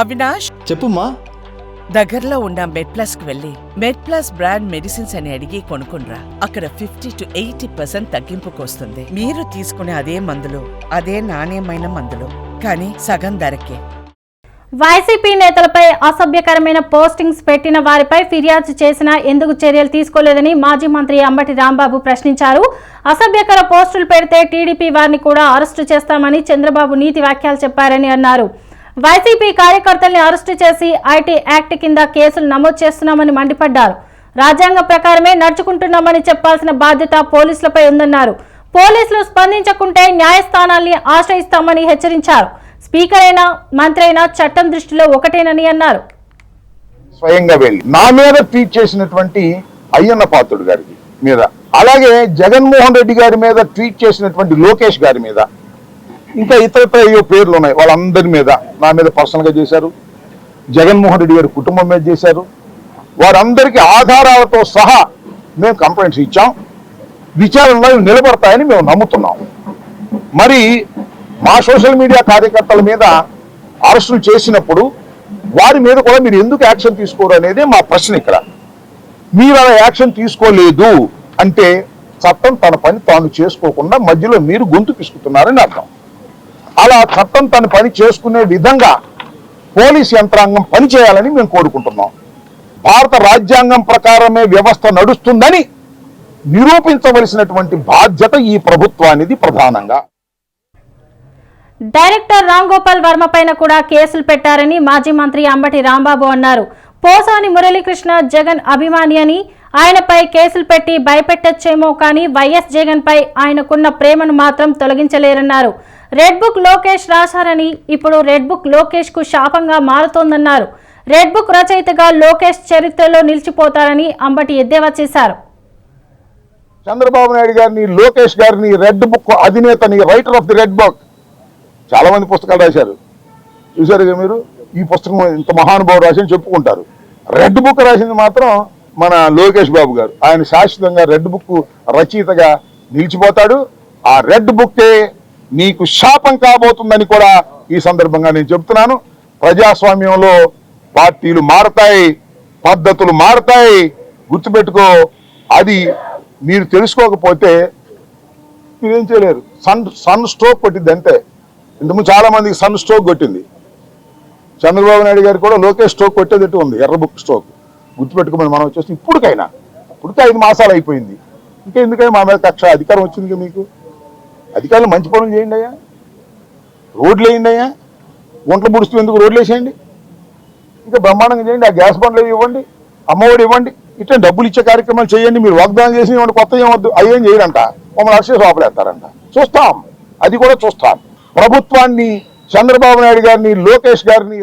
అవినాష్? చెప్పుమా దగ్గరలో ఉన్న మెడ్ ప్లస్కు వెళ్ళి మెడ్ ప్లస్ బ్రాండ్ మెడిసిన్స్ అని అడిగి కొనుక్కునరా అక్కడ ఫిఫ్టీ టు ఎయిటీ పర్సెంట్ తగ్గింపుకు వస్తుంది మీరు తీసుకునే అదే మందులు అదే నాణ్యమైన మందులు కానీ సగం ధరకే. వైసీపీ నేతలపై అసభ్యకరమైన పోస్టింగ్స్ పెట్టిన వారిపై ఫిర్యాదు చేసినా ఎందుకు చర్యలు తీసుకోలేదని మాజీ మంత్రి అంబటి రాంబాబు ప్రశ్నించారు. అసభ్యకర పోస్టులు పెడితే టీడీపీ వారిని కూడా అరెస్టు చేస్తామని చంద్రబాబు నీతి వ్యాఖ్యలు చెప్పారని అన్నారు. వైసీపీ కార్యకర్తల్ని అరెస్టు చేసి ఐటీ యాక్ట్ కింద కేసులు నమోదు చేస్తున్నామని మండిపడ్డారు. రాజ్యాంగం ప్రకారమే నడుచుకుంటున్నామని చెప్పాల్సిన బాధ్యత పోలీసులపై ఉందన్నారు. పోలీసులు స్పందించకుంటే న్యాయస్థానాల్ని ఆశ్రయిస్తామని హెచ్చరించారు. స్పీకర్ అయినా మంత్రి అయినా చట్టం దృష్టిలో ఒకటేనని అన్నారు. స్వయంగా వెళ్ళి నా మీద ట్వీట్ చేసినటువంటి అయ్యన్న పాత్రుడు గారికి మీద అలాగే జగన్మోహన్ రెడ్డి గారి మీద ట్వీట్ చేసినటువంటి లోకేష్ గారి మీద ఇంకా ఇతర అయ్యో పేర్లు ఉన్నాయి. వాళ్ళందరి మీద నా మీద పర్సనల్గా చేశారు. జగన్మోహన్ రెడ్డి గారి కుటుంబం మీద చేశారు. వారందరికీ ఆధారాలతో సహా మేము కంప్లైంట్స్ ఇచ్చాం. విచారణలో నిలబడతాయని మేము నమ్ముతున్నాం. మరి మా సోషల్ మీడియా కార్యకర్తల మీద అరెస్టులు చేసినప్పుడు వారి మీద కూడా మీరు ఎందుకు యాక్షన్ తీసుకోరు అనేది మా ప్రశ్న ఇక్కడ. మీరు అలా యాక్షన్ తీసుకోలేదు అంటే చట్టం తన పని తాను చేసుకోకుండా మధ్యలో మీరు గొంతు పిసుకుతున్నారని అర్థం. అలా చట్టం తన పని చేసుకునే విధంగా పోలీస్ యంత్రాంగం పనిచేయాలని మేము కోరుకుంటున్నాం. భారత రాజ్యాంగం ప్రకారమే వ్యవస్థ నడుస్తుందని నిరూపించవలసినటువంటి బాధ్యత ఈ ప్రభుత్వానిది ప్రధానంగా. డైరెక్టర్ రామ్ గోపాల్ వర్మ పైన కూడా కేసులు పెట్టారని మాజీ మంత్రి అంబటి రాంబాబు అన్నారు. పోసాని మురళీకృష్ణ జగన్ అభిమాని అని ఆయనపై కేసులు పెట్టి భయపెట్టచ్చేమో కానీ వైఎస్ జగన్ పై ఆయనకున్న ప్రేమను మాత్రం తొలగించలేరన్నారు. రెడ్ బుక్ లోకేష్ రాశారని ఇప్పుడు రెడ్ బుక్ లోకేష్కు శాపంగా మారుతోందన్నారు. రెడ్ బుక్ రచయితగా లోకేష్ చరిత్రలో నిలిచిపోతారని అంబటి ఎద్దేవా చేశారు. చంద్రబాబు నాయుడు గారిని లోకేష్ గారిని red book అధినేతని writer of the red book చాలా మంది పుస్తకాలు రాశారు. చూసారుగా మీరు? ఈ పుస్తకం ఇంత మహానుభావుడు రాసి చెప్పుకుంటారు. రెడ్ బుక్ రాసింది మాత్రం మన లోకేష్ బాబు గారు. ఆయన శాశ్వతంగా రెడ్ బుక్ రచయితగా నిలిచిపోతాడు. ఆ రెడ్ బుక్కే నీకు శాపం కాబోతుందని కూడా ఈ సందర్భంగా నేను చెప్తున్నాను. ప్రజాస్వామ్యంలో పార్టీలు మారతాయి పద్ధతులు మారతాయి. గుర్తుపెట్టుకో అది మీరు తెలుసుకోకపోతే మీరేం చేయలేరు. సన్ సన్ స్ట్రోక్ కొట్టింది అంతే. ఇంతకుముందు చాలామందికి సన్ స్ట్రోక్ కొట్టింది. చంద్రబాబు నాయుడు గారు కూడా లోకేష్ స్ట్రోక్ కొట్టేదట్టు ఉంది? ఎర్ర బుక్ స్ట్రోక్. గుర్తుపెట్టుకోమని మనం వచ్చేసి ఇప్పుడుకైనా ఇప్పటికే ఐదు మాసాలు అయిపోయింది. ఇంకా ఎందుకని మా మీద కక్ష అధికారం వచ్చింది మీకు? అధికారులు మంచి పనులు చేయండి అయ్యా. రోడ్లు వేయండి అయ్యా. గుంటలు పుడుస్తూ ఎందుకు రోడ్లు వేసేయండి? ఇంకా బ్రహ్మాండంగా చేయండి. ఆ గ్యాస్ బండ్లు ఇవ్వండి. అమ్మఒడి ఇవ్వండి. ఇట్లా డబ్బులు ఇచ్చే కార్యక్రమాలు చేయండి. మీరు వాగ్దానం చేసి ఇవ్వండి కొత్త ఏమొద్దు అయ్యేం చేయరంట. మమ్మల్ని అక్షయ లోపలేస్తారంట చూస్తాం. అది కూడా చూస్తాం. ప్రభుత్వాన్ని చంద్రబాబు నాయుడు గారిని లోకేష్ గారిని